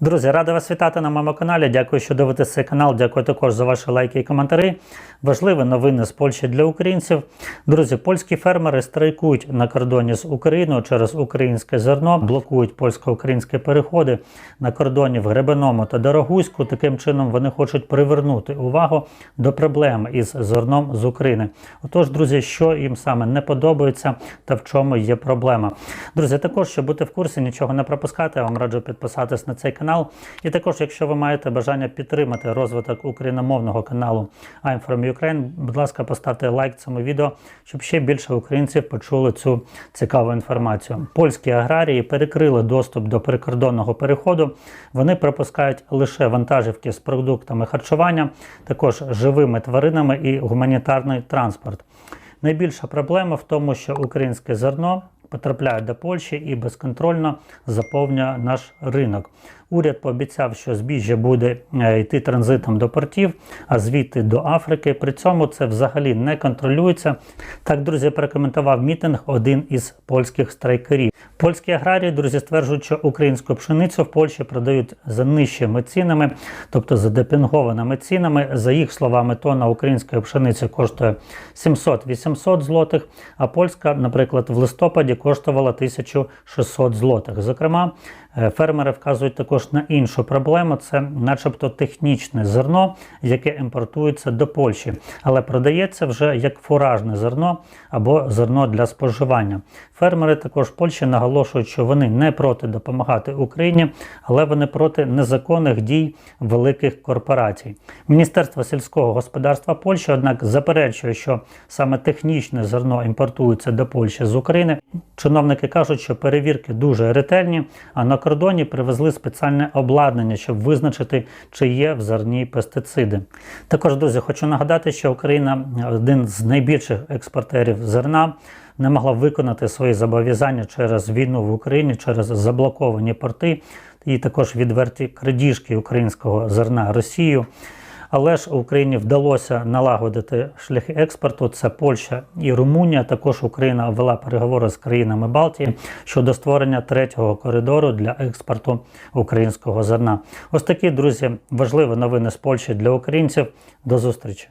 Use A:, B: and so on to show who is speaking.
A: Друзі, радий вас вітати на моєму каналі. Дякую, що дивитесь цей канал. Дякую також за ваші лайки і коментарі. Важливі новини з Польщі для українців. Друзі, польські фермери страйкують на кордоні з Україною через українське зерно, блокують польсько-українські переходи на кордоні в Гребеному та Дорогуську. Таким чином вони хочуть привернути увагу до проблем із зерном з України. Отож, друзі, що їм саме не подобається та в чому є проблема. Друзі, також щоб бути в курсі, нічого не пропускати, я вам раджу підписатись на цей канал. І також, якщо ви маєте бажання підтримати розвиток україномовного каналу I'm from Ukraine, будь ласка, поставте лайк цьому відео, щоб ще більше українців почули цю цікаву інформацію. Польські аграрії перекрили доступ до прикордонного переходу. Вони пропускають лише вантажівки з продуктами харчування, також живими тваринами і гуманітарний транспорт. Найбільша проблема в тому, що українське зерно потрапляє до Польщі і безконтрольно заповнює наш ринок. Уряд пообіцяв, що збіжжя буде е, йти транзитом до портів, а звідти до Африки. При цьому це взагалі не контролюється. Так, друзі, прокоментував мітинг один із польських страйкерів. Польські аграрії, друзі, стверджують, що українську пшеницю в Польщі продають за нижчими цінами, тобто за депінгованими цінами. За їх словами, тонна української пшениці коштує 700-800 злотих, а польська, наприклад, в листопаді коштувала 1600 злотих. Зокрема, фермери вказують також на іншу проблему: це, начебто, технічне зерно, яке імпортується до Польщі, але продається вже як фуражне зерно або зерно для споживання. Фермери також Польщі наголошують, що вони не проти допомагати Україні, але вони проти незаконних дій великих корпорацій. Міністерство сільського господарства Польщі, однак, заперечує, що саме технічне зерно імпортується до Польщі з України. Чиновники кажуть, що перевірки дуже ретельні, а на кордоні привезли спеціальне обладнання, щоб визначити, чи є в зерні пестициди. Також, друзі, хочу нагадати, що Україна один з найбільших експортерів зерна. Не могла виконати свої зобов'язання через війну в Україні, через заблоковані порти і також відверті крадіжки українського зерна Росією. Але ж Україні вдалося налагодити шляхи експорту. Це Польща і Румунія. Також Україна вела переговори з країнами Балтії щодо створення третього коридору для експорту українського зерна. Ось такі друзі важливі новини з Польщі для українців. До зустрічі.